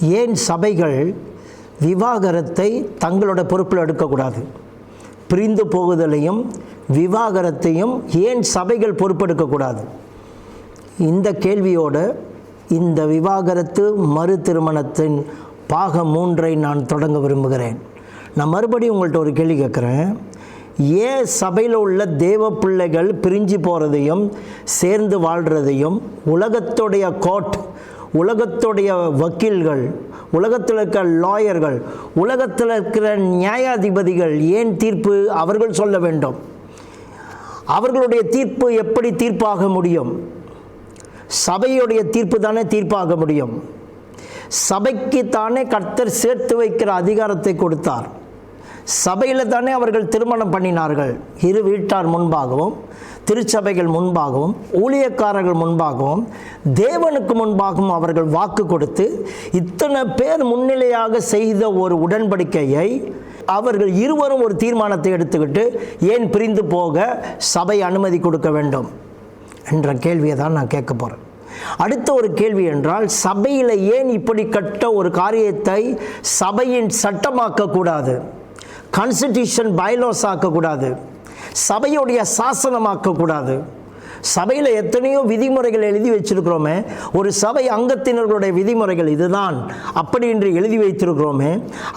ஏன் சபைகள் விவாகரத்தை தங்களோட பொறுப்பில் எடுக்கக்கூடாது? பிரிந்து போகுதலையும் விவாகரத்தையும் ஏன் சபைகள் பொறுப்பெடுக்கக்கூடாது? இந்த கேள்வியோடு இந்த விவாகரத்து மறு திருமணத்தின் பாகம் மூன்றை நான் தொடங்க விரும்புகிறேன். நான் மறுபடியும் உங்கள்கிட்ட ஒரு கேள்வி கேட்குறேன். ஏன் சபையில் உள்ள தேவ பிள்ளைகள் பிரிஞ்சு போகிறதையும் சேர்ந்து வாழ்கிறதையும் உலகத்துடைய கோர்ட் உலகத்துடைய வக்கீல்கள் உலகத்தில் இருக்கிற லாயர்கள் உலகத்தில் இருக்கிற நியாயாதிபதிகள் ஏன் தீர்ப்பு அவர்கள் சொல்ல வேண்டும்? அவர்களுடைய தீர்ப்பு எப்படி தீர்ப்பாக முடியும்? சபையுடைய தீர்ப்பு தானே தீர்ப்பாக முடியும்? சபைக்கு தானே கர்த்தர் சேர்த்து வைக்கிற அதிகாரத்தை கொடுத்தார். சபையில் தானே அவர்கள் திருமணம் பண்ணினார்கள். இரு வீட்டார் முன்பாகவும் திருச்சபைகள் முன்பாகவும் ஊழியக்காரர்கள் முன்பாகவும் தேவனுக்கு முன்பாகவும் அவர்கள் வாக்கு கொடுத்து இத்தனை பேர் முன்னிலையாக செய்த ஒரு உடன்படிக்கையை அவர்கள் இருவரும் ஒரு தீர்மானத்தை எடுத்துக்கிட்டு ஏன் பிரிந்து போக சபை அனுமதி கொடுக்க வேண்டும்? என்ற கேள்வியை தான் நான் கேட்க போகிறேன் அடுத்த ஒரு கேள்வி என்றால் சபையில் ஏன் இப்படி கட்ட ஒரு காரியத்தை சபையின் சட்டமாக்கக்கூடாது கான்ஸ்டிடியூஷன் பைலாஸ் ஆக்கக்கூடாது. சபையுடைய சாசனமாக்கக்கூடாது. சபையில் எத்தனையோ விதிமுறைகள் எழுதி வச்சிருக்கிறோமே ஒரு சபை அங்கத்தினர்களுடைய விதிமுறைகள் இதுதான் அப்படி என்று எழுதி வைத்திருக்கிறோமே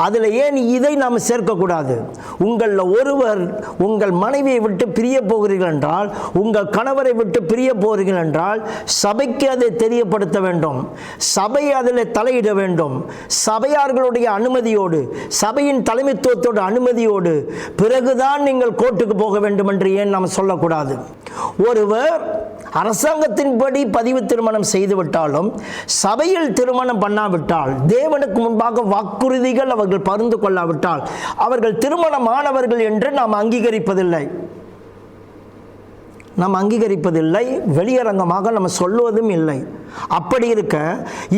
அதில் ஏன் இதை நாம் சேர்க்கக்கூடாது? உங்களில் ஒருவர் உங்கள் மனைவியை விட்டு பிரிய போகிறீர்கள் என்றால் உங்கள் கணவரை விட்டு பிரிய போகிறீர்கள் என்றால் சபைக்கு அதை தெரியப்படுத்த வேண்டும். சபை அதில் தலையிட வேண்டும். சபையார்களுடைய அனுமதியோடு சபையின் தலைமைத்துவத்தோட அனுமதியோடு பிறகுதான் நீங்கள் கோர்ட்டுக்கு போக வேண்டும் என்று ஏன் நாம் சொல்லக்கூடாது? ஒருவர் அரசாங்கத்தின்படி பதிவு திருமணம் செய்துவிட்டாலும் சபையில் திருமணம் பண்ணாவிட்டால் தேவனுக்கு முன்பாக வாக்குறுதிகள் அவர்கள் பருந்து கொள்ளாவிட்டால் அவர்கள் திருமணமானவர்கள் என்று நாம் அங்கீகரிப்பதில்லை. நாம் அங்கீகரிப்பதில்லை வெளியரங்கமாக நம்ம சொல்லுவதும் இல்லை. அப்படி இருக்க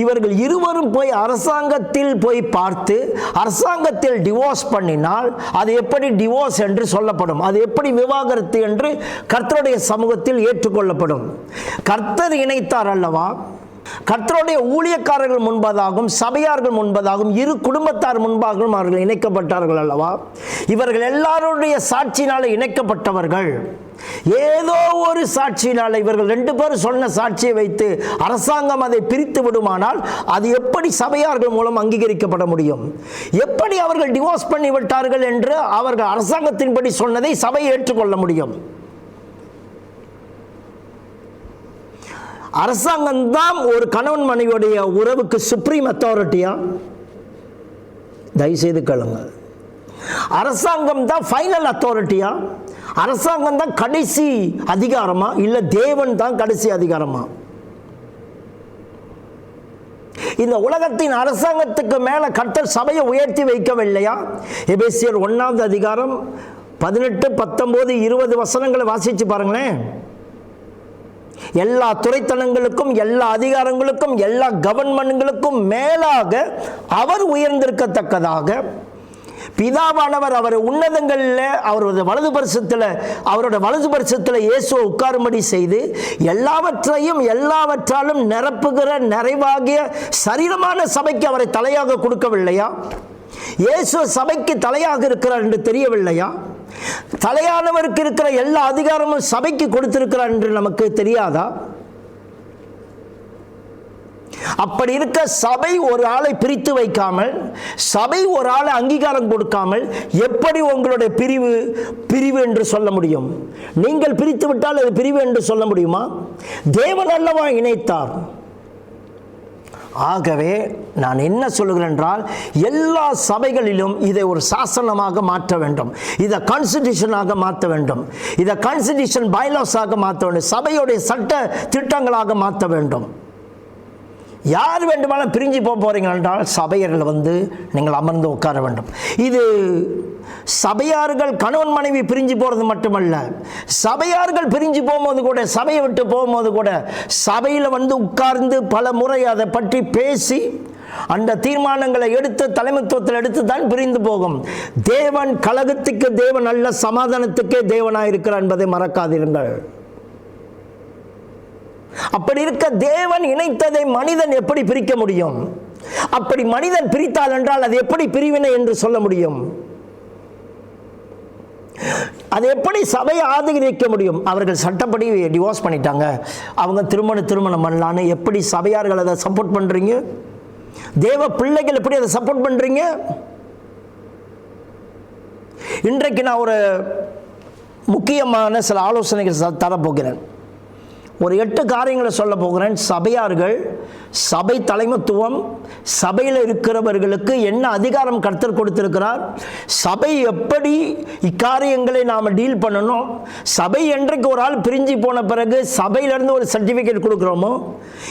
இவர்கள் இருவரும் போய் அரசாங்கத்தில் போய் பார்த்து அரசாங்கத்தில் டிவோர்ஸ் பண்ணினால் அது எப்படி டிவோர்ஸ் என்று சொல்லப்படும்? அது எப்படி விவாகரத்து என்று கர்த்தருடைய சமூகத்தில் ஏற்றுக்கொள்ளப்படும்? கர்த்தர் இணைத்தார் அல்லவா? கர்த்தருடைய ஊழியக்காரர்கள் முன்பதாகவும் சபையார்கள் முன்பதாகவும் இரு குடும்பத்தார் முன்பாகவும் அவர்கள் இணைக்கப்பட்டார்கள் அல்லவா? இவர்கள் எல்லாருடைய சாட்சியினால் இணைக்கப்பட்டவர்கள். ஏதோ ஒரு சாட்சியினால் இவர்கள் ரெண்டு பேரும் சொன்ன சாட்சியை வைத்து அரசாங்கம் அதை பிரித்து விடுமானால் அது எப்படி சபையார்கள் மூலம் அங்கீகரிக்கப்பட முடியும்? எப்படி அவர்கள் டிவோர்ஸ் பண்ணி விட்டார்கள் என்று அவர்கள் அரசாங்கத்தின்படி சொன்னதை சபை ஏற்றுக்கொள்ள முடியும்? அரசாங்கம் தான் ஒரு கணவன் மனைவியுடைய உறவுக்கு சுப்ரீம் அத்தாரிட்டியா தயவுசெய்து கேளுங்க அரசாங்கம் தான் ஃபைனல் அத்தாரிட்டியா அரசாங்கம் தான் கடைசி அதிகாரமா? இல்லை தேவன் தான் கடைசி அதிகாரமா? இந்த உலகத்தின் அரசாங்கத்துக்கு மேலே கர்த்தர் சபையை உயர்த்தி வைக்கவில்லையா? எபேசியர் ஒன்றாவது அதிகாரம் பதினெட்டு பத்தொம்போது இருபது வசனங்களை வாசித்து பாருங்களேன். எல்லா துறைத்தனங்களுக்கும் எல்லா அதிகாரங்களுக்கும் எல்லா கவர்மெண்ட்களுக்கும் மேலாக அவர் உயர்ந்திருக்கத்தக்கதாக. பிதாவானவர் அவர் உன்னதங்களில் அவரோட வலது பரிசத்தில் அவரோட வலது பரிசத்தில் இயேசுவை உட்காரும்படி செய்து எல்லாவற்றையும் எல்லாவற்றாலும் நிரப்புகிற நிறைவாகிய சரீரமான சபைக்கு அவரை தலையாக கொடுக்கவில்லையா? இயேசு சபைக்கு தலையாக இருக்கிறார் என்று தெரியவில்லையா? தலையானவருக்கு இருக்கிற எல்லா அதிகாரமும் சபைக்கு கொடுத்திருக்கிறார் என்று நமக்கு தெரியாதா? அப்படி இருக்க சபை ஒரு ஆளை பிரித்து வைக்காமல் சபை ஒரு ஆளை அங்கீகாரம் கொடுக்காமல் எப்படி உங்களுடைய பிரிவு பிரிவு என்று சொல்ல முடியும்? நீங்கள் பிரித்து விட்டால் அது பிரிவு என்று சொல்ல முடியுமா? தேவன் அல்லவா இணைத்தார். ஆகவே நான் என்ன சொல்லுகிறேன் என்றால் எல்லா சபைகளிலும் இதை ஒரு சாசனமாக மாற்ற வேண்டும். இதை கான்ஸ்டிடியூஷனாக மாற்ற வேண்டும். இதை கான்ஸ்டிடியூஷன் பைலாஸாக மாற்ற வேண்டும். சபையுடைய சட்ட திட்டங்களாக மாற்ற வேண்டும். யார் வேண்டுமானாலும் பிரிஞ்சு போக போகிறீங்க என்றால் சபையர்கள் வந்து நீங்கள் அமர்ந்து உட்கார வேண்டும். இது சபையார்கள் கணவன் மனைவி பிரிஞ்சு போகிறது மட்டுமல்ல. சபையார்கள் பிரிஞ்சு போகும்போது கூட சபையை விட்டு போகும்போது கூட சபையில் வந்து உட்கார்ந்து பல முறை அதை பற்றி பேசி அந்த தீர்மானங்களை எடுத்து தலைமைத்துவத்தில் எடுத்து தான் பிரிந்து போகும். தேவன் கழகத்துக்கு தேவன் அல்ல சமாதானத்துக்கே தேவனாக இருக்கிறார் என்பதை மறக்காதிருங்கள். அப்படி இருக்க தேவன் இணைத்ததை மனிதன் எப்படி பிரிக்க முடியும்? அப்படி மனிதன் பிரித்தால் என்றால் அது எப்படி பிரிவினை என்று சொல்ல முடியும்? அது எப்படி சபையை ஆதரிக்க முடியும்? அவர்கள் சட்டப்படி டிவோர்ஸ் பண்ணிட்டாங்க. அவங்க திருமண திருமணம் பண்ணலான்னு எப்படி சபையார்கள் அதை சப்போர்ட் பண்ணுறீங்க தேவ பிள்ளைகள் எப்படி அதை சப்போர்ட் பண்ணுறீங்க இன்றைக்கு நான் ஒரு முக்கியமான சில ஆலோசனைகள் தரப்போகிறேன். ஒரு எட்டு காரியங்களை சொல்ல போகிறேன். சபையார்கள் சபை தலைமத்துவம் சபையில் இருக்கிறவர்களுக்கு என்ன அதிகாரம் கர்த்தர் கொடுத்திருக்கிறார்? சபை எப்படி இக்காரியங்களை நாம் டீல் பண்ணணும்? சபை என்றைக்கு ஒரு ஆள் பிரிஞ்சு போன பிறகு சபையிலேருந்து ஒரு சர்டிஃபிகேட் கொடுக்குறோமோ?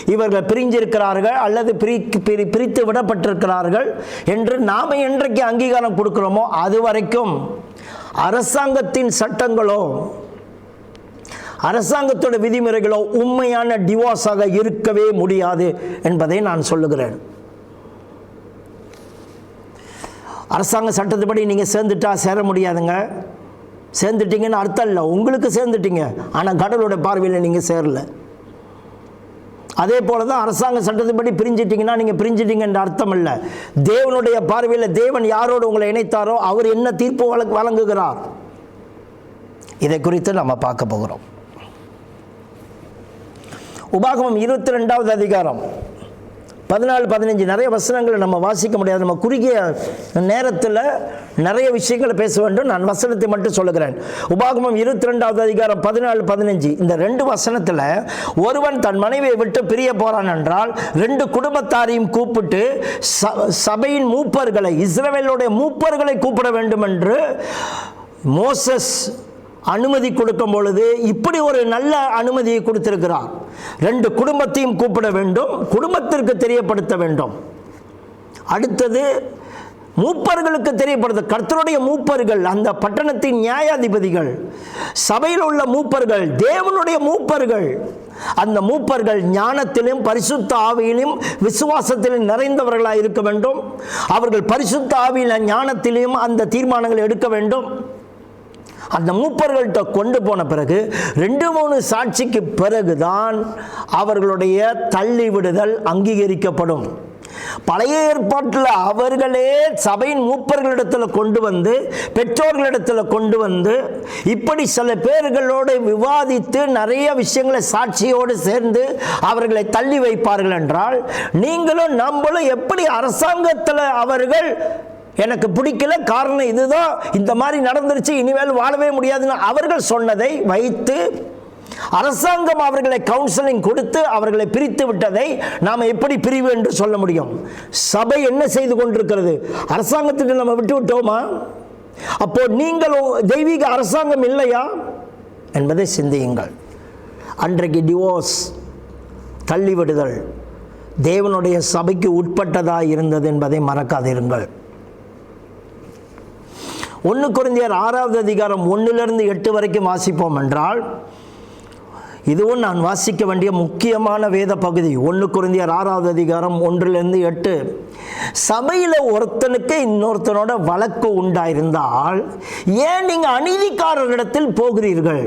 இவர்கள் பிரிஞ்சிருக்கிறார்கள் அல்லது பிரி பிரி- பிரித்து விடப்பட்டிருக்கிறார்கள் என்று நாம் என்றைக்கு அங்கீகாரம் கொடுக்குறோமோ அது வரைக்கும் அரசாங்கத்தின் சட்டங்களோ அரசாங்கத்தோட விதிமுறைகளோ உண்மையான டிவோர்ஸாக இருக்கவே முடியாது என்பதை நான் சொல்லுகிறேன். அரசாங்க சட்டத்துப்படி நீங்கள் சேர்ந்துட்டா சேர முடியாதுங்க. சேர்ந்துட்டீங்கன்னு அர்த்தம் இல்லை. உங்களுக்கு சேர்ந்துட்டீங்க. ஆனால் கடவுளோட பார்வையில் நீங்கள் சேரல. அதே போல தான் அரசாங்க சட்டத்துப்படி பிரிஞ்சிட்டிங்கன்னா நீங்கள் பிரிஞ்சிட்டீங்கன்ற அர்த்தம் இல்லை. தேவனுடைய பார்வையில் தேவன் யாரோடு உங்களை இணைத்தாரோ அவர் என்ன தீர்ப்பு வழங்க வழங்குகிறார்? இதை குறித்து நம்ம பார்க்க போகிறோம். உபாகமம் இருபத்தி ரெண்டாவது அதிகாரம். பதினாலு பதினஞ்சு நிறைய வசனங்களை நம்ம வாசிக்க முடியாது. நம்ம குறுகிய நேரத்தில் நிறைய விஷயங்களை பேச வேண்டும். நான் வசனத்தை மட்டும் சொல்லுகிறேன். உபாகமம் இருபத்தி ரெண்டாவது அதிகாரம் பதினாலு பதினஞ்சு. இந்த ரெண்டு வசனத்தில் ஒருவன் தன் மனைவியை விட்டு பிரிய போகிறான் என்றால் ரெண்டு குடும்பத்தாரையும் கூப்பிட்டு ச- சபையின் மூப்பர்களை இஸ்ரேலுடைய மூப்பர்களை கூப்பிட வேண்டும் என்று மோசஸ் அனுமதி கொடுக்கும் பொழுது இப்படி ஒரு நல்ல அனுமதியை கொடுத்திருக்கிறார். ரெண்டு குடும்பத்தையும் கூப்பிட வேண்டும் குடும்பத்திற்கு தெரியப்படுத்த வேண்டும். அடுத்தது மூப்பர்களுக்கு தெரியப்படுத்த கர்த்தருடைய மூப்பர்கள் அந்த பட்டணத்தின் நியாயாதிபதிகள் சபையில் உள்ள மூப்பர்கள் தேவனுடைய மூப்பர்கள் அந்த மூப்பர்கள் ஞானத்திலும் பரிசுத்த ஆவியிலும் விசுவாசத்திலும் நிறைந்தவர்களாக இருக்க வேண்டும். அவர்கள் பரிசுத்த ஆவியில் ஞானத்திலையும் அந்த தீர்மானங்களை எடுக்க வேண்டும். அந்த மூப்பர்கள்ட்ட கொண்டு போன பிறகு ரெண்டு மூணு சாட்சிக்கு பிறகுதான் அவர்களுடைய தள்ளி விடுதல் அங்கீகரிக்கப்படும். பழைய ஏற்பாட்டில் அவர்களே சபையின் மூப்பர்களிடத்தில் கொண்டு வந்து பெற்றோர்களிடத்தில் கொண்டு வந்து இப்படி சில பேர்களோடு விவாதித்து நிறைய விஷயங்களை சாட்சியோடு சேர்ந்து அவர்களை தள்ளி வைப்பார்கள் என்றால் நீங்களும் நம்மளும் எப்படி அரசாங்கத்தில் அவர்கள் எனக்கு பிடிக்கல காரணம் இதுதான். இந்த மாதிரி நடந்துருச்சு இனிமேல் வாழவே முடியாதுன்னு அவர்கள் சொன்னதை வைத்து அரசாங்கம் அவர்களை கவுன்சிலிங் கொடுத்து அவர்களை பிரித்து விட்டதை நாம் எப்படி பிரிவு என்று சொல்ல முடியும்? சபை என்ன செய்து கொண்டிருக்கிறது? அரசாங்கத்துக்கு நம்ம விட்டு விட்டோமா? அப்போ நீங்கள் தெய்வீக அரசாங்கம் இல்லையா? என்பதை சிந்தியுங்கள். அன்றைக்கு டிவோர்ஸ் தள்ளிவிடுதல் தேவனுடைய சபைக்கு உட்பட்டதாக இருந்தது என்பதை மறக்காதிருங்கள். ஒன்று குறைந்தியர் ஆறாவது அதிகாரம் ஒன்றிலிருந்து எட்டு வரைக்கும் வாசிப்போம் என்றால் இதுவும் நான் வாசிக்க வேண்டிய முக்கியமான வேத பகுதி. ஒன்று குறைந்தியர் ஆறாவது அதிகாரம் ஒன்றிலிருந்து எட்டு. சபையில் ஒருத்தனுக்கு இன்னொருத்தனோட வழக்கு உண்டாயிருந்தால் ஏன் நீங்கள் அநீதிக்காரரிடத்தில் போகிறீர்கள்?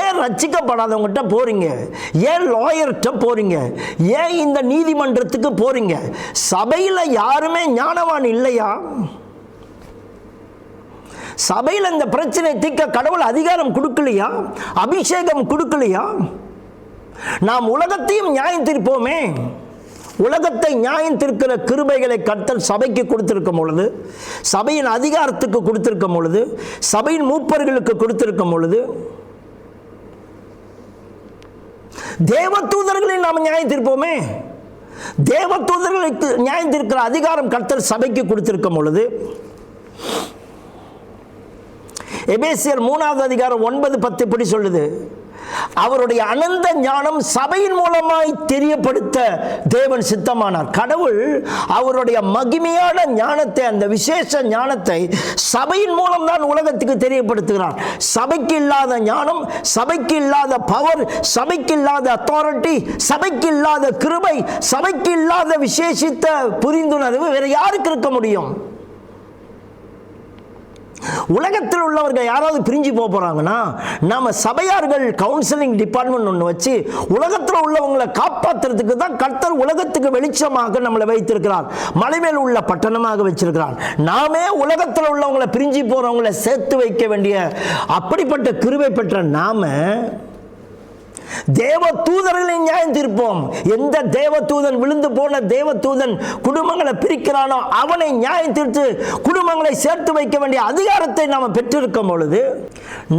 ஏன் ரட்சிக்கப்படாதவங்ககிட்ட போறீங்க? ஏன் லாயர்கிட்ட போறீங்க? ஏன் இந்த நீதிமன்றத்துக்கு போறீங்க? சபையில் யாருமே ஞானவான் இல்லையா? சபையில் இந்த பிரச்சனை தீர்க்க கடவுள் அதிகாரம் கொடுக்கலையா? அபிஷேகம் கொடுக்கலையா? நாம் உலகத்தையும் நியாயம் தீர்ப்போமே. உலகத்தை நியாயம் தீர்க்கிற கிருபைகளை கர்த்தர் சபைக்கு கொடுத்திருக்கும் பொழுது சபையின் அதிகாரத்துக்கு கொடுத்திருக்கும் பொழுது சபையின் மூப்பர்களுக்கு கொடுத்திருக்கும் பொழுது தேவதூதர்களை நாம் நியாயம் தீர்ப்போமே. தேவதூதர்களுக்கு நியாயம் தீர்க்கிற அதிகாரம் கர்த்தர் சபைக்கு கொடுத்திருக்கும் பொழுது எபேசியர் மூணாவது அதிகாரம் ஒன்பது பத்து இப்படி சொல்லுது? அவருடைய அனந்த ஞானம் சபையின் மூலமாய் தெரியப்படுத்த தேவன் சித்தமானார். கடவுள் அவருடைய மகிமையான ஞானத்தை அந்த விசேஷ ஞானத்தை சபையின் மூலம் தான் உலகத்துக்கு தெரியப்படுத்துகிறார். சபைக்கு இல்லாத ஞானம் சபைக்கு இல்லாத பவர் சபைக்கு இல்லாத அத்தாரிட்டி சபைக்கு இல்லாத கிருபை சபைக்கு இல்லாத விசேஷித்த புரிந்துணர்வு வேற யாருக்கு இருக்க முடியும்? உலகத்தில் உள்ளவர்கள் யாராவது பிரிஞ்சு போக போகிறாங்கன்னா நம்ம சபையார்கள் கவுன்சிலிங் டிபார்ட்மெண்ட் ஒன்று வச்சு உலகத்தில் உள்ளவங்களை காப்பாற்றுறதுக்கு தான் கர்த்தர் உலகத்துக்கு வெளிச்சமாக நம்மளை வைத்திருக்கிறார். மலைமேல் உள்ள பட்டணமாக வச்சிருக்கிறார். நாமே உலகத்தில் உள்ளவங்களை பிரிஞ்சு போகிறவங்களை சேர்த்து வைக்க வேண்டிய அப்படிப்பட்ட கிருவை பெற்ற நாம தேவ தூதர்களை நியாயம் தீர்ப்போம். எந்த தேவ தூதன் விழுந்து போன தேவ தூதன் குடும்பங்களை பிரிக்கிறானோ அவனை நியாயம் தீர்த்து குடும்பங்களை சேர்த்து வைக்க வேண்டிய அதிகாரத்தை நாம் பெற்றிருக்கும் பொழுது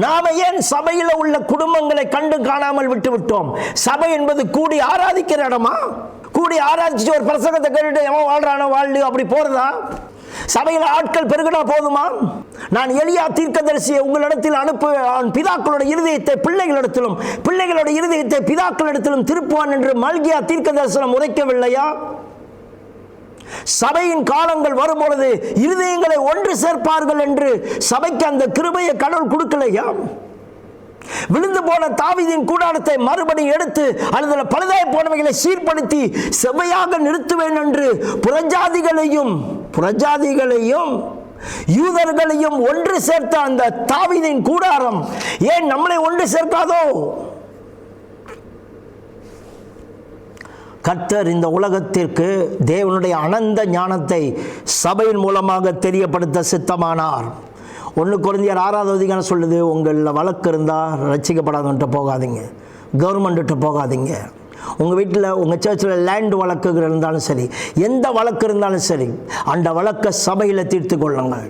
நாம் ஏன் சபையில் உள்ள குடும்பங்களை கண்டு காணாமல் விட்டுவிட்டோம்? சபை என்பது கூடி ஆராதிக்கிற இடமா? கூடி ஆராய்ச்சி ஒரு பிரசங்கத்தை கேட்டுட்டு எவன் வாழ்றானோ வாழ்லு அப்படி போறதா? சபையில் ஆட்கள் பெருகினா போதுமா? நான் எளியா தீர்க்கதரிசியை உங்களிடத்தில் அனுப்பு பிதாக்களுடைய பிதாக்களோட இருதயத்தை பிள்ளைகளிடத்திலும் பிள்ளைகளோட இருதயத்தை பிதாக்களிடத்திலும் திருப்புவான் என்று மல்கியா தீர்க்க தரிசனம் உரைக்கவில்லையா? சபையின் காலங்கள் வரும்பொழுது இருதயங்களை ஒன்று சேர்ப்பார்கள் என்று சபைக்கு அந்த கிருபையை கடவுள் கொடுக்கலையா? விழுந்து போன தாவிதின் கூடாரத்தை மறுபடியும் எடுத்து அல்லது பழுதாய போனவைகளை சீர்படுத்தி செவ்வையாக நிறுத்துவேன் என்று புறஜாதிகளையும் புறஜாதிகளையும் யூதர்களையும் ஒன்று சேர்த்த அந்த தாவிதின் கூடாரம் ஏன் நம்மளை ஒன்று சேர்க்காதோ? கர்த்தர் இந்த உலகத்திற்கு தேவனுடைய அனந்த ஞானத்தை சபையின் மூலமாக தெரியப்படுத்த சித்தமானார். ஒன்று குறைந்தியார் ஆறாவது அதிகாரம் சொல்லுது உங்களில் வழக்கு இருந்தால் ரசிக்கப்படாதவன்ட்ட போகாதீங்க கவர்மெண்ட்டு போகாதீங்க. உங்கள் வீட்டில் உங்கள் சர்ச்சில் லேண்ட் வழக்குகள் இருந்தாலும் சரி எந்த வழக்கு இருந்தாலும் சரி அந்த வழக்கை சபையில் தீர்த்து கொள்ளுங்கள்.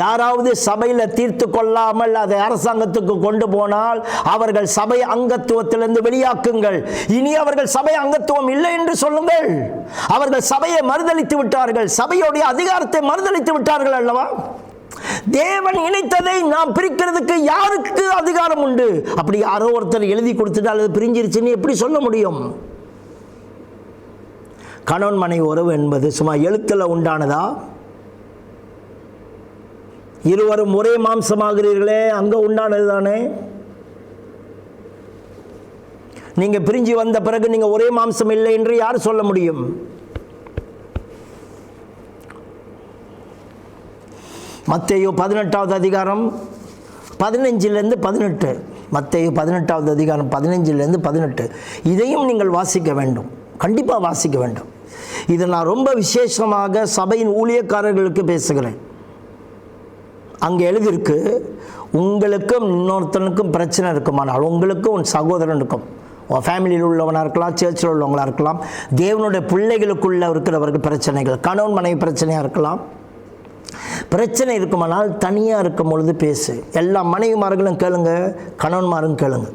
யாராவது சபையில் தீர்த்து கொள்ளாமல் அதை அரசாங்கத்துக்கு கொண்டு போனால் அவர்கள் சபை அங்கத்துவத்திலிருந்து வெளியாக்குங்கள். இனி அவர்கள் சபை அங்கத்துவம் இல்லை என்று சொல்லுங்கள். அவர்கள் சபையை மறுதளித்து விட்டார்கள். சபையுடைய அதிகாரத்தை மறுதளித்து விட்டார்கள் அல்லவா? தேவன் இணைத்ததை நாம் பிரிக்கிறதுக்கு யாருக்கு அதிகாரம் உண்டு? அப்படி யாரோ ஒருத்தர் எழுதி கொடுத்துட்டு அது பிரிஞ்சிருச்சுன்னு எப்படி சொல்ல முடியும்? கணவன் மனை உறவு என்பது சும்மா எழுத்தில் உண்டானதா? இருவரும் ஒரே மாம்சமாகிறீர்களே அங்கே உண்டானது தானே? நீங்கள் பிரிஞ்சு வந்த பிறகு நீங்கள் ஒரே மாம்சம் இல்லை என்று யார் சொல்ல முடியும்? மத்தையோ பதினெட்டாவது அதிகாரம் பதினஞ்சிலேருந்து பதினெட்டு. மத்தையோ பதினெட்டாவது அதிகாரம் பதினஞ்சிலேருந்து பதினெட்டு. இதையும் நீங்கள் வாசிக்க வேண்டும். கண்டிப்பாக வாசிக்க வேண்டும். இதை நான் ரொம்ப விசேஷமாக சபையின் ஊழியக்காரர்களுக்கு பேசுகிறேன். அங்கே எழுதியிருக்கு உங்களுக்கும் இன்னொருத்தனுக்கும் பிரச்சனை இருக்குமானால் உங்களுக்கும் உன் சகோதரனுக்கும் உன் ஃபேமிலியில் உள்ளவனாக இருக்கலாம் சேர்ச்சில் உள்ளவங்களாக இருக்கலாம். தேவனுடைய பிள்ளைகளுக்குள்ள இருக்கிறவர்கள் பிரச்சனைகள் கணவன் மனைவி பிரச்சனையாக இருக்கலாம். பிரச்சனை இருக்குமானால் தனியாக இருக்கும் பொழுது பேசு. எல்லா மனைவிமார்களும் கேளுங்க கணவன்மாரும் கேளுங்க.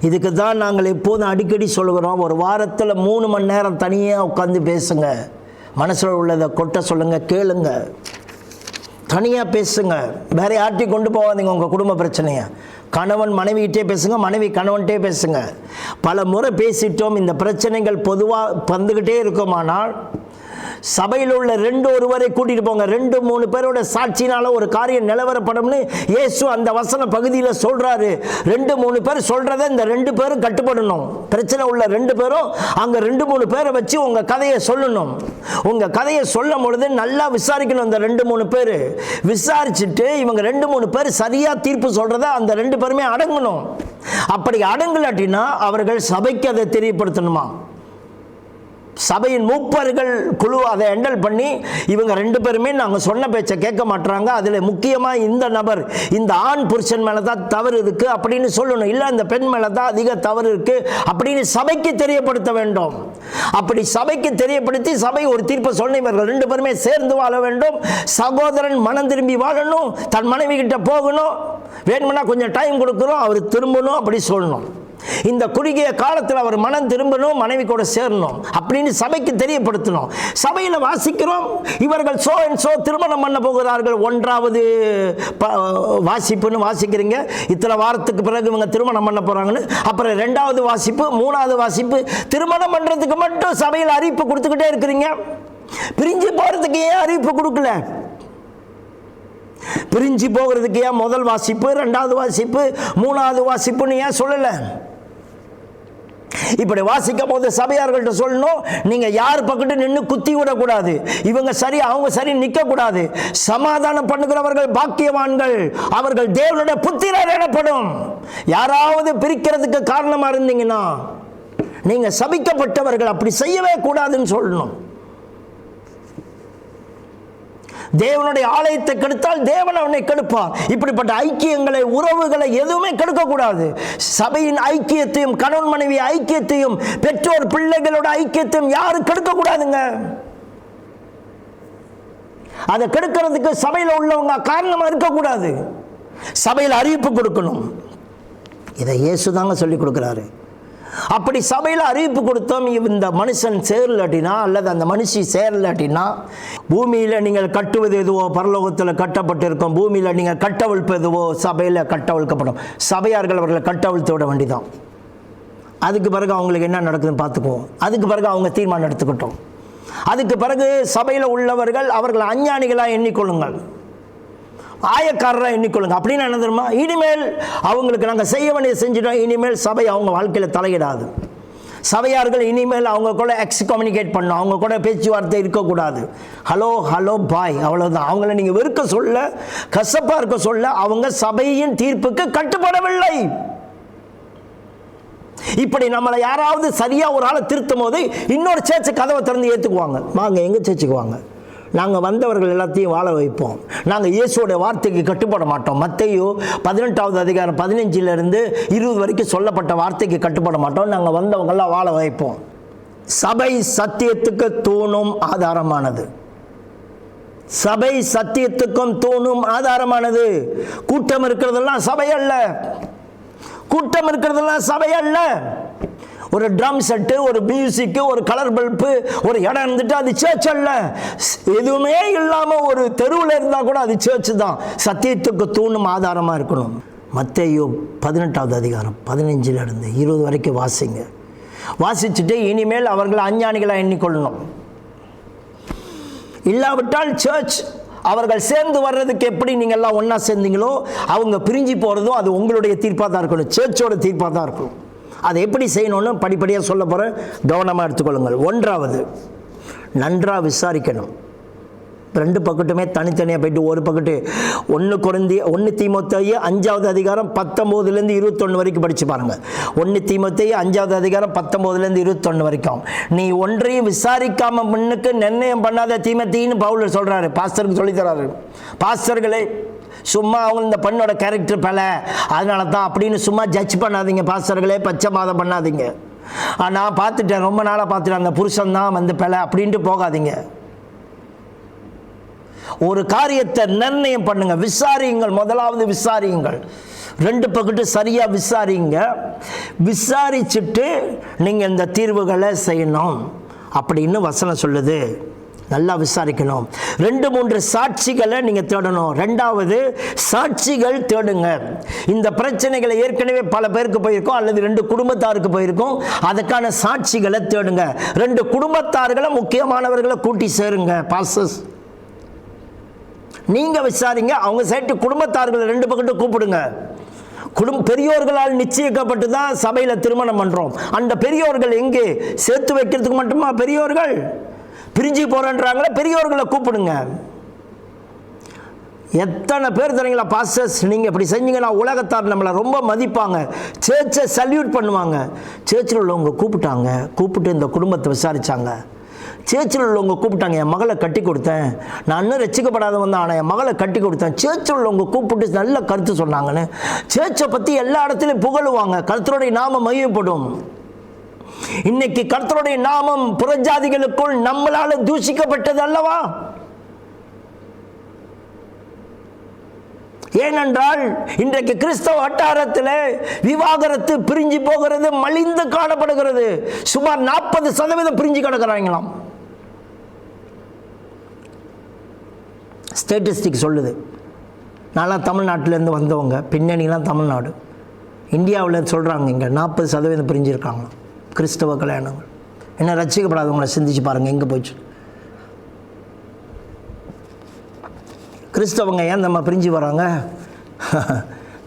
இதுக்கு தான் நாங்கள் எப்போதும் அடிக்கடி சொல்கிறோம் ஒரு வாரத்தில் மூணு மணி நேரம் தனியாக உட்காந்து பேசுங்க. மனசில் உள்ளதை கொட்ட சொல்லுங்கள் கேளுங்க. தனியாக பேசுங்க. வேற யார்ட்டையும் கொண்டு போகாதீங்க உங்கள் குடும்ப பிரச்சனையை. கணவன் மனைவிகிட்டே பேசுங்க மனைவி கணவன்கிட்டே பேசுங்க. பல முறை பேசிட்டோம் இந்த பிரச்சனைகள் பொதுவாக வந்துக்கிட்டே இருக்குமானால் சபையில் உள்ள ரெண்டு ஒருவரை கூட்டிட்டு போங்க. ரெண்டு மூணு பேரோட சாட்சினால ஒரு காரியம் நிலவரப்படும்னு இயேசு அந்த வசன பகுதியில் சொல்றாரு. ரெண்டு மூணு பேர் சொல்றத இந்த ரெண்டு பேரும் கட்டுப்படணும். பிரச்சனை உள்ள ரெண்டு பேரும் அங்க ரெண்டு மூணு பேரை வச்சு உங்க கதையை சொல்லணும். உங்க கதையை சொல்லும் பொழுது நல்லா விசாரிக்கணும் இந்த ரெண்டு மூணு பேர். விசாரிச்சுட்டு இவங்க ரெண்டு மூணு பேர் சரியா தீர்ப்பு சொல்றத அந்த ரெண்டு பேருமே அடங்கணும். அப்படி அடங்கலாட்டினா அவர்கள் சபைக்கு அதை தெரியப்படுத்தணுமா? சபையின் மூப்பர்கள் குழு அதை ஹேண்டல் பண்ணி இவங்க ரெண்டு பேருமே நாங்கள் சொன்ன பேச்சை கேட்க மாட்டுறாங்க அதில் முக்கியமாக இந்த நபர் இந்த ஆண் புருஷன் மேலே தான் தவறு இருக்குது அப்படின்னு சொல்லணும். இல்லை அந்த பெண் மேலே தான் அதிக தவறு இருக்குது அப்படின்னு சபைக்கு தெரியப்படுத்த வேண்டும். அப்படி சபைக்கு தெரியப்படுத்தி சபை ஒரு தீர்ப்பை சொன்ன இவர்கள் ரெண்டு பேருமே சேர்ந்து வாழ வேண்டும். சகோதரன் மனம் திரும்பி வாழணும். தன் மனைவி கிட்ட போகணும். வேணும்னா கொஞ்சம் டைம் கொடுக்குறோம். அவர் திரும்பணும் அப்படி சொல்லணும். இந்த குறுகிய காலத்தில் அவர் மனம் திரும்பணும் மனைவி கூட சேரணும் அப்படின்னு சபைக்கு தெரியப்படுத்தணும். சபையில் வாசிக்கிறோம் இவர்கள் சோ அண்ட் சோ திருமணம் பண்ண போகிறார்கள். ஒன்றாவது வாசிப்புன்னு வாசிக்கிறீங்க. இத்தனை வாரத்துக்கு பிறகு இவங்க திருமணம் பண்ண போகிறாங்கன்னு அப்புறம் ரெண்டாவது வாசிப்பு மூணாவது வாசிப்பு திருமணம் பண்ணுறதுக்கு மட்டும் சபையில் அறிவிப்பு கொடுத்துக்கிட்டே இருக்கிறீங்க. பிரிஞ்சு போகிறதுக்கு ஏன் அறிவிப்பு கொடுக்கல? பிரிஞ்சு போகிறதுக்கு ஏன் முதல் வாசிப்பு ரெண்டாவது வாசிப்பு மூணாவது வாசிப்புன்னு ஏன் சொல்லலை? இப்படி வாசிக்கும் போது சபையார்கள்ட்ட சொல்லணும். நீங்க யார் பக்கத்து நின்று குத்தி விடக்கூடாது. இவங்க சரி அவங்க சரி நிற்க கூடாது சமாதானம் பண்ணுகிறவர்கள் பாக்கியவான்கள். அவர்கள் தேவனுடைய புத்திரர் எனப்படும். யாராவது பிரிக்கிறதுக்கு காரணமா இருந்தீங்கன்னா நீங்க சபிக்கப்பட்டவர்கள் அப்படி செய்யவே கூடாதுன்னு சொல்லணும். தேவனுடைய ஆலயத்தை கெடுத்தால் தேவன் அவனை கெடுப்பார். இப்படிப்பட்ட ஐக்கியங்களை உறவுகளை எதுவுமே கெடுக்கக்கூடாது. சபையின் ஐக்கியத்தையும் கணவன் மனைவி ஐக்கியத்தையும் பெற்றோர் பிள்ளைகளோட ஐக்கியத்தையும் யாரும் கெடுக்கக்கூடாதுங்க. அதை கெடுக்கிறதுக்கு சபையில் உள்ளவங்க காரணமாக இருக்கக்கூடாது. சபையில் அறிவிப்பு கொடுக்கணும். இதை இயேசு தாங்க சொல்லி கொடுக்குறாரு. அப்படி சபையில் அறிவிப்பு கொடுத்தோம் இந்த மனுஷன் சேரலாட்டினா அல்லது அந்த மனுஷி சேரலாட்டினா பூமியில் நீங்கள் கட்டுவது எதுவோ பரலோகத்தில் கட்டப்பட்டிருக்கும் பூமியில் நீங்கள் கட்டவிழ்ப்பு எதுவோ சபையில் கட்டவிழ்க்கப்படும். சபையார்கள் அவர்களை கட்டவிழ்த்து விட வேண்டிதான். அதுக்கு பிறகு அவங்களுக்கு என்ன நடக்குதுன்னு பார்த்துக்குவோம். அதுக்கு பிறகு அவங்க தீர்மானம் எடுத்துக்கிட்டோம். அதுக்கு பிறகு சபையில் உள்ளவர்கள் அவர்கள் அஞ்ஞானிகளாக எண்ணிக்கொள்ளுங்கள். ஆயக்காரராக எண்ணிக்கொள்ளுங்க. அப்படின்னு என்ன தெரியுமா? இனிமேல் அவங்களுக்கு நாங்கள் செய்ய வேண்டிய செஞ்சிட்டோம். இனிமேல் சபை அவங்க வாழ்க்கையில் தலையிடாது. சபையார்கள் இனிமேல் அவங்க கூட எக்ஸ் கம்யூனிகேட் பண்ணணும். அவங்க கூட பேச்சுவார்த்தை இருக்கக்கூடாது. ஹலோ ஹலோ பாய் அவ்வளோதான் அவங்கள நீங்கள் வெறுக்க சொல்ல கசப்பாக இருக்க சொல்ல அவங்க சபையின் தீர்ப்புக்கு கட்டுப்படவில்லை. இப்படி நம்மளை யாராவது சரியாக ஒரு ஆளை திருத்தும் போது இன்னொரு சேர்ச்சி கதவை திறந்து ஏற்றுக்குவாங்க வாங்க எங்கள் சேர்ச்சுக்குவாங்க நாங்கள் வந்தவர்கள் எல்லாத்தையும் வாழ வைப்போம். நாங்கள் இயேசுவோட வார்த்தைக்கு கட்டுப்பட மாட்டோம். மத்தையோ பதினெட்டாவது அதிகாரம் பதினஞ்சிலிருந்து இருபது வரைக்கும் சொல்லப்பட்ட வார்த்தைக்கு கட்டுப்பட மாட்டோம். நாங்கள் வந்தவங்கள்லாம் வாழ வைப்போம். சபை சத்தியத்துக்கு தூணும் ஆதாரமானது. சபை சத்தியத்துக்கும் தூணும் ஆதாரமானது. கூட்டம் இருக்கிறதெல்லாம் சபை அல்ல. கூட்டம் இருக்கிறதெல்லாம் சபை அல்ல. ஒரு ட்ரம் செட்டு ஒரு மியூசிக்கு ஒரு கலர் பல்பு ஒரு இடம் இருந்துட்டு அது சேர்ச் அல்ல. எதுவுமே இல்லாமல் ஒரு தெருவில் இருந்தால் கூட அது சேர்ச்சு தான். சத்தியத்துக்கு தூணும் ஆதாரமாக இருக்கணும். மத்தையோ பதினெட்டாவது அதிகாரம் பதினஞ்சில் இருந்து இருபது வரைக்கும் வாசிங்க. வாசிச்சுட்டு இனிமேல் அவர்களை அஞ்ஞானிகளாக எண்ணிக்கொள்ளணும். இல்லாவிட்டால் சர்ச் அவர்கள் சேர்ந்து வர்றதுக்கு எப்படி நீங்கள் எல்லாம் ஒன்றா சேர்ந்தீங்களோ அவங்க பிரிஞ்சு போகிறதும் அது உங்களுடைய தீர்ப்பாக தான் இருக்கணும். சர்ச்சோட தீர்ப்பாக தான் இருக்கணும். அதை எப்படி செய்யணும்னு படிப்படியாக சொல்ல போகிறேன் கவனமாக எடுத்துக்கொள்ளுங்கள். ஒன்றாவது நன்றாக விசாரிக்கணும். ரெண்டு பக்கட்டுமே தனித்தனியாக போயிட்டு ஒரு பக்கத்து ஒன்று குறைந்தி ஒன்று தீமத்தைய அஞ்சாவது அதிகாரம் பத்தொம்போதுலேருந்து இருபத்தொன்று வரைக்கும் படித்து பாருங்கள் ஒன்று தீமத்தைய அஞ்சாவது அதிகாரம் பத்தொம்போதுலேருந்து இருபத்தொன்று வரைக்கும். நீ ஒன்றையும் விசாரிக்காம முன்னுக்கு நிர்ணயம் பண்ணாத தீமத்தின்னு பவுலர் சொல்கிறாரு பாஸ்டருக்கு சொல்லித்தராரு பாஸ்டர்களே சும்மா அவங்க இந்த பெண்ணோட கேரக்டர் பல. அதனால தான் அப்படின்னு சும்மா ஜட்ஜ் பண்ணாதீங்க பாஸ்டர்களே பச்சை மாதம் பண்ணாதீங்க. நான் பார்த்துட்டேன் ரொம்ப நாளாக பார்த்துட்டேன் அந்த புருஷன் தான் வந்து பல அப்படின்ட்டு போகாதீங்க. ஒரு காரியத்தை நிர்ணயம் பண்ணுங்க விசாரியுங்கள் முதலாவது விசாரியுங்கள். ரெண்டு பக்கத்து சரியாக விசாரிங்க. விசாரிச்சுட்டு நீங்கள் இந்த தீர்வுகளை செய்யணும் அப்படின்னு வசனம் சொல்லுது. நல்லா விசாரிக்கணும். ரெண்டு மூன்று சாட்சிகளை நீங்கள் தேடணும். ரெண்டாவது சாட்சிகள் தேடுங்க. இந்த பிரச்சனைகளை ஏற்கனவே பல பேருக்கு போயிருக்கோம் அல்லது ரெண்டு குடும்பத்தாருக்கு போயிருக்கோம். அதுக்கான சாட்சிகளை தேடுங்க. ரெண்டு குடும்பத்தார்களை முக்கியமானவர்களை கூட்டி சேருங்க பாசஸ் நீங்கள் விசாரிங்க அவங்க சைட்டு குடும்பத்தார்களை ரெண்டு பக்கத்து கூப்பிடுங்க. குடும் பெரியோர்களால் நிச்சயிக்கப்பட்டு தான் சபையில் திருமணம் பண்ணுறோம் அந்த பெரியோர்கள் எங்கே? சேர்த்து வைக்கிறதுக்கு மட்டுமா பெரியோர்கள்? பிரிஞ்சு போகிறேன்றாங்களே பெரியோர்களை கூப்பிடுங்க. எத்தனை பேர் தரீங்களா பாஸ்டர்ஸ் நீங்கள் இப்படி செஞ்சீங்கன்னா உலகத்தார் நம்மளை ரொம்ப மதிப்பாங்க. சேர்ச்சை சல்யூட் பண்ணுவாங்க. சேர்ச்சில் உள்ளவங்க கூப்பிட்டாங்க. கூப்பிட்டு இந்த குடும்பத்தை விசாரித்தாங்க சேர்ச்சில் உள்ளவங்க கூப்பிட்டாங்க என் மகளை கட்டி கொடுத்தேன். நான் இன்னும் ரசிக்கப்படாதவன் தான் ஆனால் என் மகளை கட்டி கொடுத்தேன். சேர்ச்சில் உள்ளவங்க கூப்பிட்டு நல்ல கருத்து சொன்னாங்கன்னு சேர்ச்சை பற்றி எல்லா இடத்துலையும் புகழுவாங்க. கருத்தருடைய நாம மையப்படும் இன்னைக்கு கர்த்தருடைய நாமம் புறஜாதிகளுக்குள் நம்மளால தூஷிக்கப்பட்டது அல்லவா? ஏனென்றால் இன்றைக்கு கிறிஸ்தவ வட்டாரத்தில் விவாகரத்து பிரிஞ்சு போகிறது மலிந்து காணப்படுகிறது. சுமார் நாற்பது சதவீதம் பிரிஞ்சு கிடக்கிறாங்களாம். ஸ்டேட்டிஸ்டிக் சொல்லுது. நான்லாம் தமிழ்நாட்டிலேருந்து வந்தவங்க பின்னணிலாம் தமிழ்நாடு. இந்தியாவில் சொல்கிறாங்க இங்கே நாற்பது சதவீதம் பிரிஞ்சிருக்காங்க கிறிஸ்தவ கல்யாணங்கள். என்ன ரசிக்கப்படாதவங்களை சிந்திச்சு பாருங்கள் எங்கே போச்சு? கிறிஸ்தவங்க ஏன் நம்ம பிரிஞ்சு வராங்க?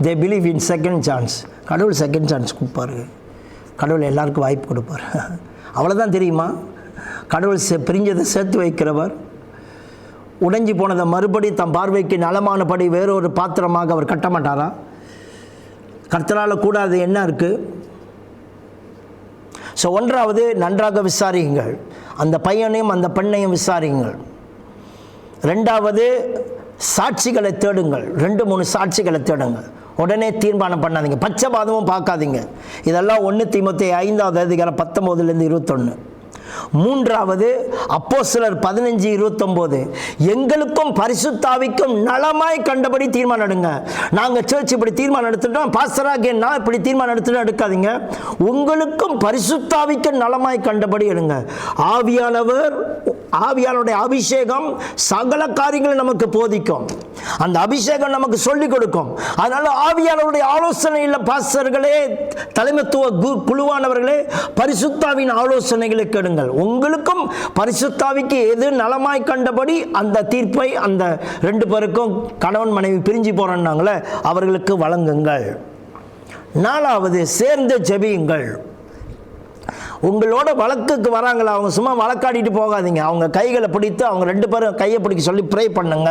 They believe in second chance கடவுள் செகண்ட் சான்ஸ் கொடுப்பாரு. கடவுள் எல்லாருக்கும் வாய்ப்பு கொடுப்பார். அவ்வளோதான் தெரியுமா? கடவுள் சே பிரிஞ்சதை சேர்த்து வைக்கிறவர். உடைஞ்சி போனதை மறுபடி தம் பார்வைக்கு நலமானபடி வேறொரு பாத்திரமாக அவர் கட்ட மாட்டாரா கர்த்தரால் கூடாது என்ன இருக்குது ஸோ ஒன்றாவது நன்றாக விசாரியுங்கள். அந்த பையனையும் அந்த பெண்ணையும் விசாரியுங்கள். ரெண்டாவது சாட்சிகளை தேடுங்கள். ரெண்டு மூணு சாட்சிகளை தேடுங்கள். உடனே தீர்மானம் பண்ணாதீங்க. பச்சைபாதமும் பார்க்காதீங்க. இதெல்லாம் ஒன்று திமுத்தி ஐந்தாவது அதிகாரம் பத்தொம்போதுலேருந்து இருபத்தொன்று மூன்றாவது அப்போ சிலர் பதினஞ்சு இருபத்தொம்போது. எங்களுக்கும் பரிசுத்தாவிக்கும் நலமாய் கண்டபடி தீர்மானம் எடுங்க. நாங்கள் சர்ச் இப்படி தீர்மானம் எடுத்துட்டோம் பாஸ்டராக நான் இப்படி தீர்மானம் எடுத்துட்டோம் எடுக்காதீங்க. உங்களுக்கும் பரிசுத்தாவிக்கும் நலமாய் கண்டபடி எடுங்க. ஆவியானவர் ஆவியானுடைய அபிஷேகம் சகல காரியங்களை நமக்கு போதிக்கும். அந்த அபிஷேகம் நமக்கு சொல்லிக் கொடுக்கும். அதனால ஆவியானவருடைய ஆலோசனையில் பாஸ்டர்களே தலைமைத்துவ கு- குழுவானவர்களே பரிசுத்தாவின் ஆலோசனைகளை கேடுங்கள் உங்களுக்கும் பரிசுத்தாவிக்கு எது நலமாய் கண்டபடி அந்த தீர்ப்பை அந்த ரெண்டு பேருக்கும் கணவன் மனைவி பிரிஞ்சு போறோன்னாங்களே அவர்களுக்கு வழங்குங்கள். நாலாவது சேர்ந்து ஜெபியுங்கள். உங்களோட வழக்குக்கு வராங்களா? அவங்க சும்மா வழக்காடிட்டு போகாதீங்க. அவங்க கைகளை பிடித்து அவங்க ரெண்டு பேரும் கையை பிடிக்க சொல்லி ப்ரே பண்ணுங்க.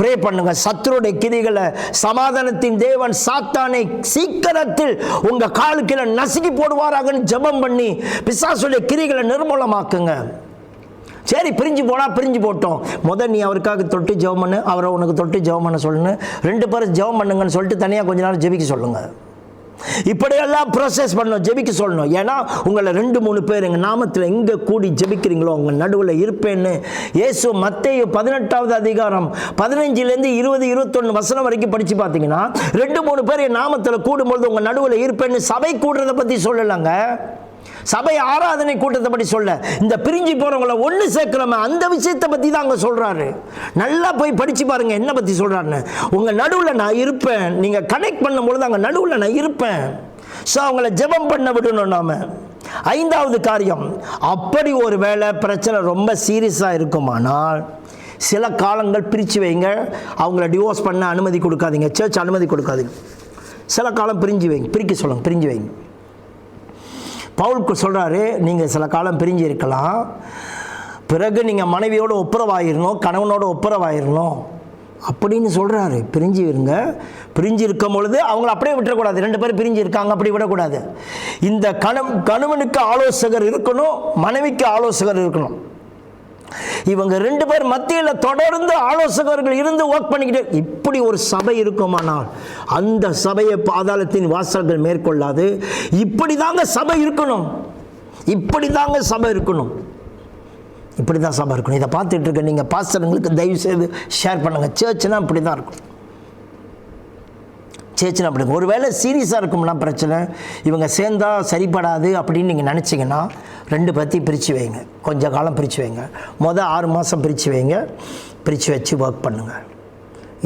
ப்ரே பண்ணுங்க. சத்ருடைய கிரிகளை சமாதானத்தின் தேவன் சாத்தானை சீக்கிரத்தில் உங்க காலுக்கில நசுக்கி போடுவாராகன்னு ஜெபம் பண்ணி பிசாசுடைய கிரிகளை நிர்மூலமாக்குங்க. சரி பிரிஞ்சு போனால் பிரிஞ்சு போட்டோம். முதல் நீ அவருக்காக தொட்டு ஜெபம் பண்ணு அவரை உனக்கு தொட்டு ஜெபம் பண்ண சொல்லுன்னு ரெண்டு பேரும் ஜெபம் பண்ணுங்கன்னு சொல்லிட்டு தனியாக கொஞ்ச நேரம் ஜெபிக்க சொல்லுங்கள் இப்படியெல்லாம் ப்ரோசஸ் பண்ணணும் ஜெபிக்க சொல்லணும். ஏன்னா உங்களை ரெண்டு மூணு பேர் எங்கள் நாமத்தில் எங்கே கூடி ஜெபிக்கிறீங்களோ உங்கள் நடுவில் இருப்பேன்னு இயேசு மத்தைய பதினெட்டாவது அதிகாரம் பதினஞ்சுலேருந்து இருபது இருபத்தொன்று வசனம் வரைக்கும் படித்து பார்த்தீங்கன்னா ரெண்டு மூணு பேர் என் நாமத்தில் கூடும்பொழுது உங்கள் நடுவில் இருப்பேன்னு சபை கூடுறதை பற்றி சொல்லலைங்க. சபை ஆராதனை கூட்டத்தை பற்றி சொல்ல இந்த பிரிஞ்சு போகிறவங்கள ஒன்று சேர்க்கிறோமே அந்த விஷயத்தை பற்றி தான் அங்கே சொல்கிறாரு நல்லா போய் படித்து பாருங்க என்ன பற்றி சொல்கிறாருன்னு உங்கள் நடுவில் நான் இருப்பேன். நீங்கள் கனெக்ட் பண்ணும்பொழுது அங்கே நடுவில் நான் இருப்பேன். ஸோ அவங்கள ஜெபம் பண்ண விடணும் நாம. ஐந்தாவது காரியம் அப்படி ஒரு வேளை பிரச்சனை ரொம்ப சீரியஸாக இருக்குமானால் சில காலங்கள் பிரித்து வைங்க. அவங்கள டிவோர்ஸ் பண்ண அனுமதி கொடுக்காதீங்க. சர்ச் அனுமதி கொடுக்காதீங்க. சில காலம் பிரிஞ்சு வைங்க. பிரிக்க சொல்லுங்கள் பிரிஞ்சு வைங்க. பவுலுக்கு சொல்கிறாரு நீங்கள் சில காலம் பிரிஞ்சு இருக்கலாம். பிறகு நீங்கள் மனைவியோடு ஒப்புரவாயிரணும் கணவனோட ஒப்புரவாயிரணும் அப்படின்னு சொல்கிறாரு பிரிஞ்சு இருங்க. பிரிஞ்சு இருக்கும் பொழுது அவங்கள அப்படியே விட்டுறக்கூடாது. ரெண்டு பேரும் பிரிஞ்சு இருக்காங்க அப்படி விடக்கூடாது. இந்த கணவன் கணவனுக்கு ஆலோசகர் இருக்கணும் மனைவிக்கு ஆலோசகர் இருக்கணும். இவங்க ரெண்டு பேர் மத்தியில் தொடர்ந்து ஆலோசகர்கள் இருந்து ஒர்க் பண்ணிக்கிட்டு இப்படி ஒரு சபை இருக்குமானால் அந்த சபையை பாதாளத்தின் வாசல்கள் மேற்கொள்ளாது. இப்படி தாங்க சபை இருக்கணும். இப்படி தாங்க சபை இருக்கணும். இப்படி தான் சபை இருக்கணும். இதை பார்த்துட்டு இருக்க நீங்கள் பாஸ்டருங்களுக்கு தயவு செய்து ஷேர் பண்ணுங்கள் சர்ச்னா இப்படி தான் இருக்கும் சேர்ச்சுனா அப்படி ஒருவேளை சீரியஸாக இருக்கும்னா பிரச்சனை. இவங்க சேர்ந்தா சரிப்படாது அப்படின்னு நீங்கள் நினச்சிங்கன்னா ரெண்டு பற்றி பிரித்து வைங்க. கொஞ்சம் காலம் பிரித்து வைங்க. மொதல் ஆறு மாதம் பிரித்து வைங்க. பிரித்து வச்சு ஒர்க் பண்ணுங்கள்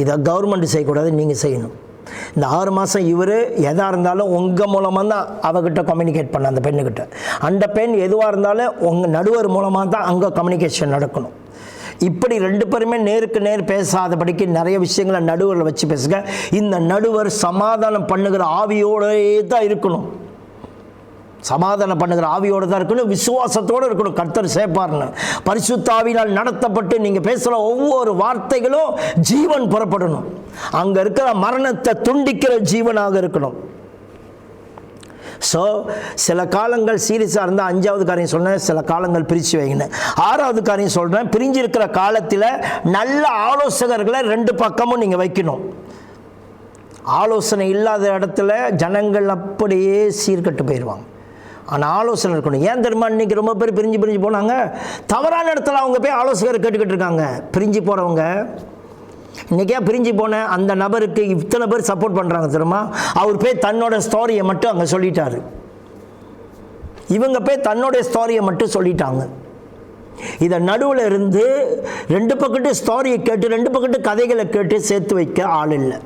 இதை கவர்மெண்ட் செய்யக்கூடாது நீங்கள் செய்யணும். இந்த ஆறு மாதம் இவர் எதாக இருந்தாலும் உங்கள் மூலமாக தான் அவகிட்ட கம்யூனிகேட் பண்ண அந்த பெண்ணுக்கிட்ட அந்த பெண் எதுவாக இருந்தாலும் உங்கள் நடுவர் மூலமாக தான் அங்கே கம்யூனிகேஷன் நடக்கணும். இப்படி ரெண்டு பேருமே நேருக்கு நேர் பேசாதபடிக்கு நிறைய விஷயங்களை நடுவரில் வச்சு பேசுங்க. இந்த நடுவர் சமாதானம் பண்ணுகிற ஆவியோடே தான் இருக்கணும். சமாதானம் பண்ணுகிற ஆவியோடு தான் இருக்கணும் விசுவாசத்தோடு இருக்கணும். கர்த்தர் சேர்ப்பார்னு பரிசுத்தாவினால் நடத்தப்பட்டு நீங்கள் பேசுகிற ஒவ்வொரு வார்த்தைகளும் ஜீவன் புறப்படணும். அங்கே இருக்கிற மரணத்தை துண்டிக்கிற ஜீவனாக இருக்கணும். ஸோ சில காலங்கள் சீரியஸாக இருந்தால் அஞ்சாவது காரியம் சொன்னேன் சில காலங்கள் பிரித்து வைங்க ஆறாவது காரியம் சொல்கிறேன் பிரிஞ்சிருக்கிற காலத்தில் நல்ல ஆலோசகர்களை ரெண்டு பக்கமும் நீங்கள் வைக்கணும். ஆலோசனை இல்லாத இடத்துல ஜனங்கள் அப்படியே சீர்கட்டு போயிடுவாங்க ஆனால் ஆலோசனை இருக்கணும். ஏன் தெரியுமா? இன்னைக்கு ரொம்ப பேர் பிரிஞ்சு பிரிஞ்சு போனாங்க. தவறான இடத்துல அவங்க போய் ஆலோசகர் கேட்டுக்கிட்டு இருக்காங்க. பிரிஞ்சு போகிறவங்க இன்றைக்கே பிரிஞ்சு போன அந்த நபருக்கு இத்தனை பேர் சப்போர்ட் பண்ணுறாங்க தெரியுமா? அவர் போய் தன்னோட ஸ்டோரியை மட்டும் அங்கே சொல்லிட்டாரு. இவங்க போய் தன்னோட ஸ்டோரியை மட்டும் சொல்லிட்டாங்க. இதை நடுவில் இருந்து ரெண்டு பக்கத்து ஸ்டோரியை கேட்டு ரெண்டு பக்கத்து கதைகளை கேட்டு சேர்த்து வைக்க ஆள் இல்லை.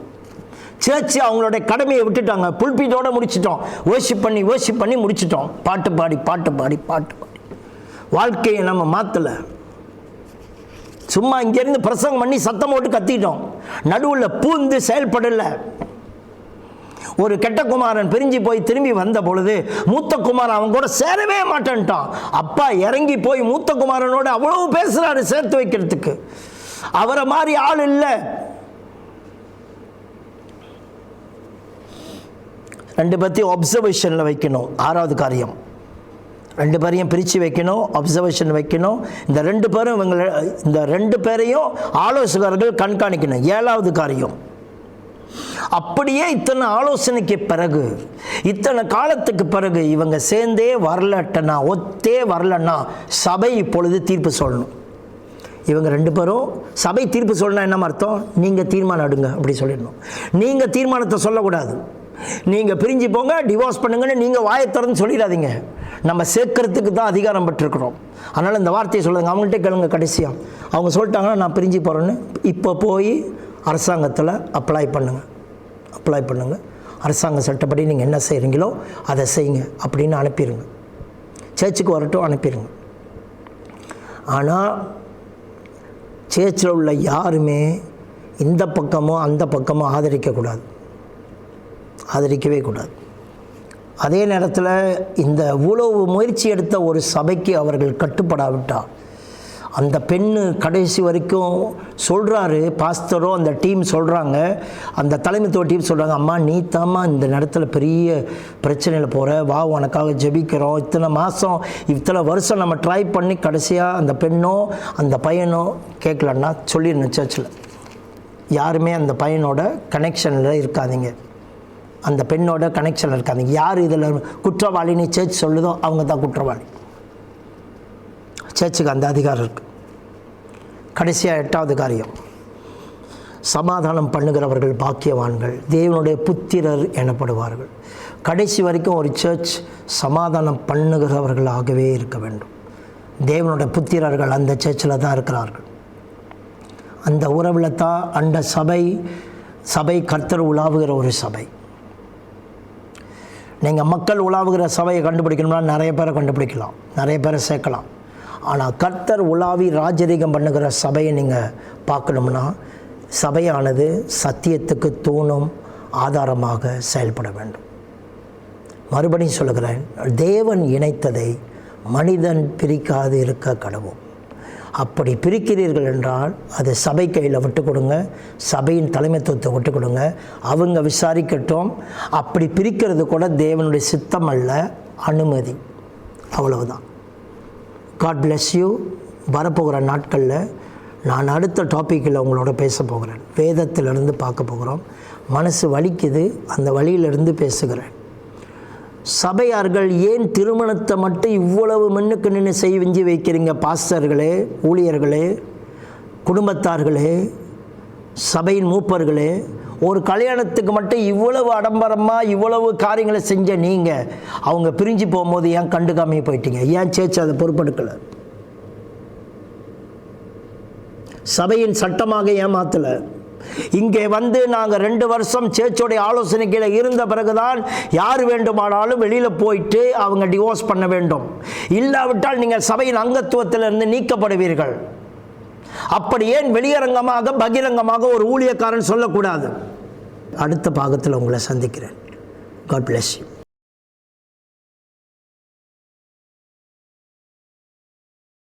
சேர்ச்சி அவங்களோட கடமையை விட்டுட்டாங்க. புல்பீட்டோட முடிச்சிட்டோம். ஓஷிப் பண்ணி ஓஷிப் பண்ணி முடிச்சிட்டோம். பாட்டு பாடி பாட்டு பாடி பாட்டு பாடி. வாழ்க்கையை நம்ம மாற்றலை சும்மா இங்கேருந்து பிரசங்கம் பண்ணி சத்தம் போட்டு கத்திட்டோம். நடுவில் பூந்து செயல்படலை. ஒரு கெட்ட குமாரன் பிரிஞ்சு போய் திரும்பி வந்த பொழுது மூத்த குமாரன் அவன் கூட சேரவே மாட்டேன்ட்டான். அப்பா இறங்கி போய் மூத்த குமாரனோட அவ்வளவு பேசுகிறாரு சேர்த்து வைக்கிறதுக்கு. அவரை மாதிரி ஆள் இல்லை. ரெண்டு பற்றி அப்சர்வேஷனில் வைக்கணும். ஆறாவது காரியம். ரெண்டு பேரையும் பிரித்து வைக்கணும் அப்சர்வேஷன் வைக்கணும். இந்த ரெண்டு பேரும் இவங்களை இந்த ரெண்டு பேரையும் ஆலோசகர்கள் கண்காணிக்கணும். ஏழாவது காரியம். அப்படியே இத்தனை ஆலோசனைக்கு பிறகு இத்தனை காலத்துக்கு பிறகு இவங்க சேர்ந்தே வரலட்டனா ஒத்தே வரலன்னா சபை இப்பொழுது தீர்ப்பு சொல்லணும். இவங்க ரெண்டு பேரும் சபை தீர்ப்பு சொல்லணும் என்ன அர்த்தம்? நீங்கள் தீர்மானம் எடுங்க அப்படி சொல்லிடணும். நீங்கள் தீர்மானத்தை சொல்லக்கூடாது. நீங்கள் பிரிஞ்சு போங்க டிவோர்ஸ் பண்ணுங்கன்னு நீங்கள் வாயை திறந்து சொல்லிடாதீங்க. நம்ம சேர்க்கறதுக்கு தான் அதிகாரம் பெற்றிருக்கிறோம். அதனால் இந்த வார்த்தையை சொல்லுங்கள் அவங்கள்ட்ட கேளுங்க கடைசியாக அவங்க சொல்லிட்டாங்கன்னா நான் பிரிஞ்சு போகிறேன்னு இப்போ போய் அரசாங்கத்தில் அப்ளை பண்ணுங்கள் அப்ளை பண்ணுங்கள் அரசாங்க சட்டப்படி நீங்கள் என்ன செய்கிறீங்களோ அதை செய்யுங்க அப்படின்னு அனுப்பிடுங்க சேர்ச்சுக்கு வரட்டும் அனுப்பிடுங்க ஆனால் சேர்ச்சில் உள்ள யாருமே இந்த பக்கமோ அந்த பக்கமோ ஆதரிக்கக்கூடாது ஆதரிக்கவே கூடாது. அதே நேரத்தில் இந்த இவ்வளவு முயற்சி எடுத்த ஒரு சபைக்கு அவர்கள் கட்டுப்படாவிட்டால் அந்த பெண்ணு கடைசி வரைக்கும் சொல்கிறாரு பாஸ்தரும் அந்த டீம் சொல்கிறாங்க அந்த தலைமைத்துவ டீம் சொல்கிறாங்க அம்மா நீ தாம்மா இந்த நேரத்தில் பெரிய பிரச்சனையில் போகிற வா உனக்காக ஜெபிக்கிறோம். இத்தனை மாதம் இத்தனை வருஷம் நம்ம ட்ரை பண்ணி கடைசியாக அந்த பெண்ணோ அந்த பையனோ கேட்கலன்னா சொல்லிடணும் சர்ச்சில் யாருமே அந்த பையனோட கனெக்ஷனில் இருக்காதீங்க. அந்த பெண்ணோட கனெக்ஷன் இருக்காது யார் இதில் குற்றவாளின்னு சர்ச் சொல்லுதோ அவங்க தான் குற்றவாளி சர்ச்சுக்கு அந்த அதிகாரம் இருக்குது கடைசியாக எட்டாவது காரியம். சமாதானம் பண்ணுகிறவர்கள் பாக்கியவான்கள் தேவனுடைய புத்திரர் எனப்படுவார்கள். கடைசி வரைக்கும் ஒரு சர்ச் சமாதானம் பண்ணுகிறவர்களாகவே இருக்க வேண்டும். தேவனுடைய புத்திரர்கள் அந்த சர்ச்சில் தான் இருக்கிறார்கள். அந்த உறவில் தான் அந்த சபை சபை கர்த்தர் உலாவுகிற ஒரு சபை. நீங்கள் மக்கள் உலாவுகிற சபையை கண்டுபிடிக்கணும்னா நிறைய பேரை கண்டுபிடிக்கலாம் நிறைய பேரை சேர்க்கலாம். ஆனால் கர்த்தர் உலாவி ராஜரீகம் பண்ணுகிற சபையை நீங்கள் பார்க்கணும்னா சபையானது சத்தியத்துக்கு தூணும் ஆதாரமாக செயல்பட வேண்டும். மறுபடியும் சொல்லுகிறேன் தேவன் இணைத்ததை மனிதன் பிரிக்காது இருக்க கடவும் அப்படி பிரிக்கிறீர்கள் என்றால் அது சபை கையில் விட்டு கொடுங்க சபையின் தலைமைத்துவத்தை விட்டு கொடுங்க அவங்க விசாரிக்கட்டும். அப்படி பிரிக்கிறது கூட தேவனுடைய சித்தம் அல்ல. அனுமதி. அவ்வளவுதான். காட் bless யூ வரப்போகிற நாட்களில் நான் அடுத்த டாப்பிக்கில் உங்களோட பேச போகிறேன். வேதத்திலிருந்து பார்க்க போகிறோம். மனசு வலிக்குது. அந்த வழியிலிருந்து பேசுகிறேன். சபையார்கள் ஏன் திருமணத்தை மட்டும் இவ்வளவு முன்னுக்கு நின்று செஞ்சு வைக்கிறீங்க? பாஸ்டர்களே ஊழியர்களே குடும்பத்தார்களே சபையின் மூப்பர்களே ஒரு கல்யாணத்துக்கு மட்டும் இவ்வளவு அடம்பரமாக இவ்வளவு காரியங்களை செஞ்ச நீங்கள் அவங்க பிரிஞ்சு போகும்போது ஏன் கண்டுக்காமே போயிட்டீங்க? ஏன் சேர்ச்சு அதை பொறுப்பெடுக்கலை சபையின் சட்டமாக ஏமாத்தலை இங்கே வந்து நாங்கள் ரெண்டு வருஷம் சேர்ச்சோடைய ஆலோசனை கீழே இருந்த பிறகுதான் யார் வேண்டுமானாலும் வெளியில் போயிட்டு அவங்க டிவோர்ஸ் பண்ண வேண்டும். இல்லாவிட்டால் நீங்கள் சபையின் அங்கத்துவத்திலிருந்து நீக்கப்படுவீர்கள். அப்படி ஏன் வெளியரங்கமாக பகிரங்கமாக ஒரு ஊழியக்காரன் சொல்லக்கூடாது? அடுத்த பாகத்தில் உங்களை சந்திக்கிறேன். God bless you